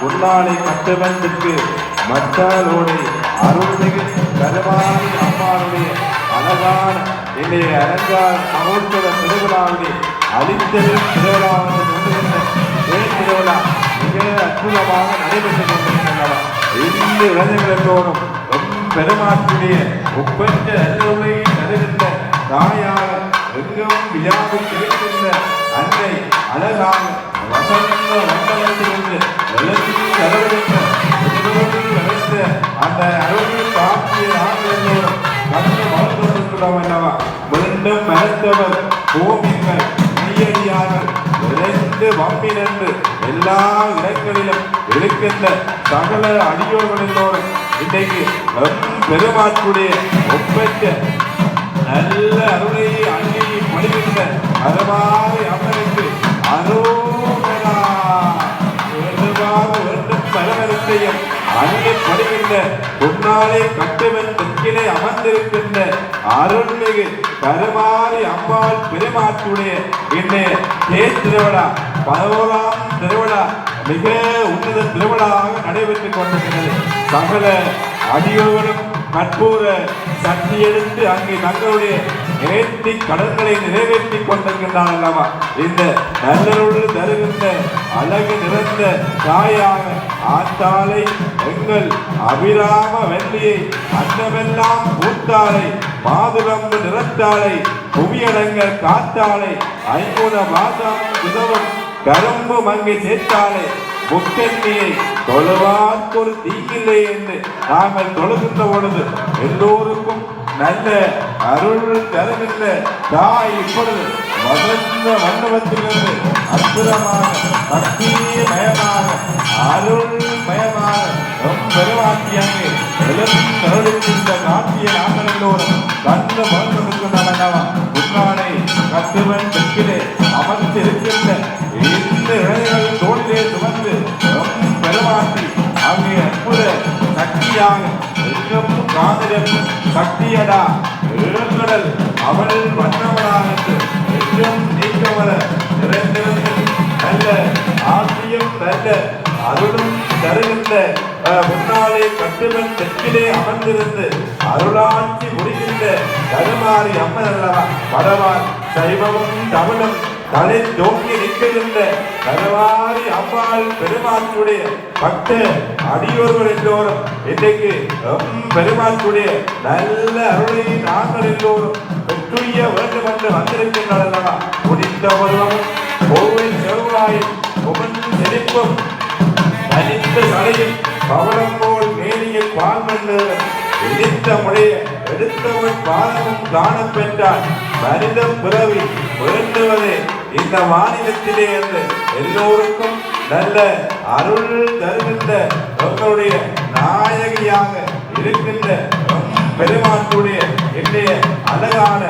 உன்னாலை கட்டவனுக்கு மத்தாலோடு அருள்மிகு கருமாரி அம்மாவுடைய அழகான இன்றைய அலங்கார மகோத்சவ திருவிழாவிலே அழித்தது திருவிழாவில் கொண்டிருந்த திருவிழா மிக அற்புதமாக நடைபெற்றுக் கொண்டிருக்கின்றன. இந்த இளைஞர்களோடும் பெருமாற்றுடைய ஒப்பற்ற நல்லுரை தருகின்ற தாயாக எங்கும் விழாவில் இருக்கின்ற அன்னை அழகான வசந்த மண்டலத்திலிருந்து வெள்ளத்தில் செலவழித்த எல்லோரும் அந்த அருள் காப்பிய ஆண்களோடும் கண்டு மறந்துவிடுகிறோம் அல்லவா மீண்டும் மறைத்தவர் பூமிகள் மெய்யடியார்கள் விரைந்து வம்பினென்று எல்லா இடங்களிலும் இருக்கின்ற சகல அடியோர்களோடும் இன்றைக்கு பெருமாற்றுடைய ஒப்பற்ற நல்ல அருளை அங்கேயே படுகின்ற அறமாறு பரவரத்தையும் அங்கே படுகின்ற பொன்னாலே கட்டுவன் தெற்கிலே அமர்ந்திருக்கின்ற அருள்மிகு கருமாரி அம்பாள் பெருமாற்றுடைய இன்றைய தேர் திருவிழா? பதினோராம் திருவிழா மிக உன்னத திருவிழாவாக நடைபெற்றுக் கொண்டிருக்கிறது. சகல அடியோர்களும் கற்பூர சக்தி எடுத்து அங்கே தங்களுடைய நேர்த்தி கடன்களை நிறைவேற்றி கொண்டிருக்கின்றான் அல்லவா? இந்த நல்லருள் தருகின்ற அழகு நிறைந்த தாயாக ஆத்தாலை எங்கள் அபிராம வெள்ளியை அன்னமெல்லாம் பூத்தாளை மாதுளம்பு நிறத்தாலை புவியடங்க காத்தாலை ஐங்குண மாதம் உதவும் கரும்பு மங்கை சேர்த்தாளை முக்கண்ணியை தொழுவார்க்கொரு தீங்கில்லை என்று நாங்கள் தொழுகின்ற பொழுது எல்லோருக்கும் நல்ல அருள் தருகின்ற தாய் இப்பொழுது வசந்த மண்டபத்திலிருந்து அற்புதமாக பக்திமயமாக அருள் மயமாக ரொம்ப பெருமாட்டியாக எழுந்தருளிக்கின்ற காட்சியை நாங்கள் எல்லோரும் கண்டு மறந்திருக்கின்றனவா உன்னானை கத்துவன் தெற்கிலே எங்கும் காதலும் சக்தியடா ஏழ்கடல் அவள் வண்ணவளாக என்று எங்கும் நீக்கவர நிறைந்திருந்து நல்ல ஆசியும் நல்ல அருளும் தருகின்ற அஹ், முன்னாலே கட்டுவன் தெற்கிலே அமர்ந்திருந்து அருளாட்சி முடிகின்ற தருமாறி அம்மன் அல்லவா வடவான் சைவமும் தமிழும் தலை தோங்கி நிற்கின்ற கருவாரி அம்பாள் பெருமாற்றுடைய பக்த அடியோர்கள் எல்லோரும் இன்றைக்கு எம் பெருமாற்றுடைய நல்ல அருளை நாங்கள் எல்லோரும் பெற்றுய வேண்டும் என்று வந்திருக்கின்றனர் முடிந்த ஒருவரும் கோவில் செவ்வாயும் உமன் செழிப்பும் தனித்த தலையில் பவளம் போல் மேனியில் பால்மண்டு இடித்த முடைய எடுத்தவன் பாதமும் காணப்பெற்றான் மனித பிறவி வேண்டுவதே இந்த மாநிலத்திலே இருந்து எல்லோருக்கும் நல்ல அருள் தருகின்ற உங்களுடைய நாயகியாக இருக்கின்ற பெருமாட்டுடைய இன்றைய அழகான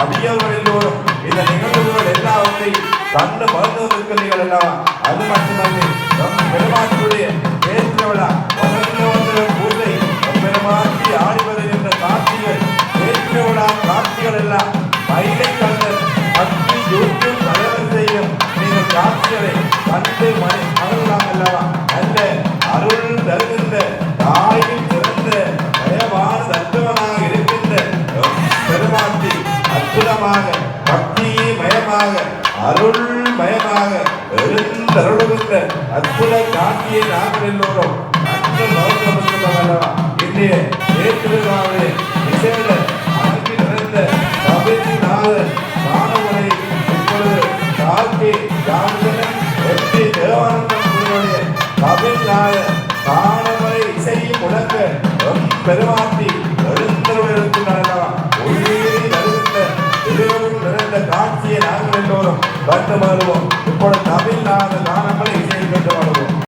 அடியவர்கள் எல்லோரும் இந்த நிகழ்வுகள் எல்லாவற்றையும் கண்டு மறந்து இருக்கிறீர்கள் அல்லவா அது மட்டுமல்ல நம் பெருமாட்டுடைய தேர்திருவிழா வசந்த பூஜை பெருமாட்டி ஆடி வருகின்ற காட்சிகள் தேர்திருவிழா காட்சிகள் எல்லாம் மயிலை கண்ணன் பக்தி யூடியூப் அலைவரிசையிலும் நீங்கள் காட்சிகளை கண்டு மணி மகிழலாம் அல்லவா? நல்ல அருள் தருகின்ற தாயின் சிறந்த தத்துவனாக இருக்கின்ற பெருமாட்டி அற்புதமாக பக்தி மயமாக அருள் மயமாக எழுந்தருளுகின்ற அற்புத காட்சியை நாங்கள் எல்லோரும். இன்றைய ஏற்றிருக்காவே விசேட அன்பு நிறைந்த கபிநாதர் மாணவரை இப்பொழுது கார்த்தி ஜான்சன் வெற்றி தேவானந்தம் குருவுடைய மாணவரை இசையை முழக்க பெருமாட்டி திருவருள் நிறைந்த காட்சியை இப்பொழுது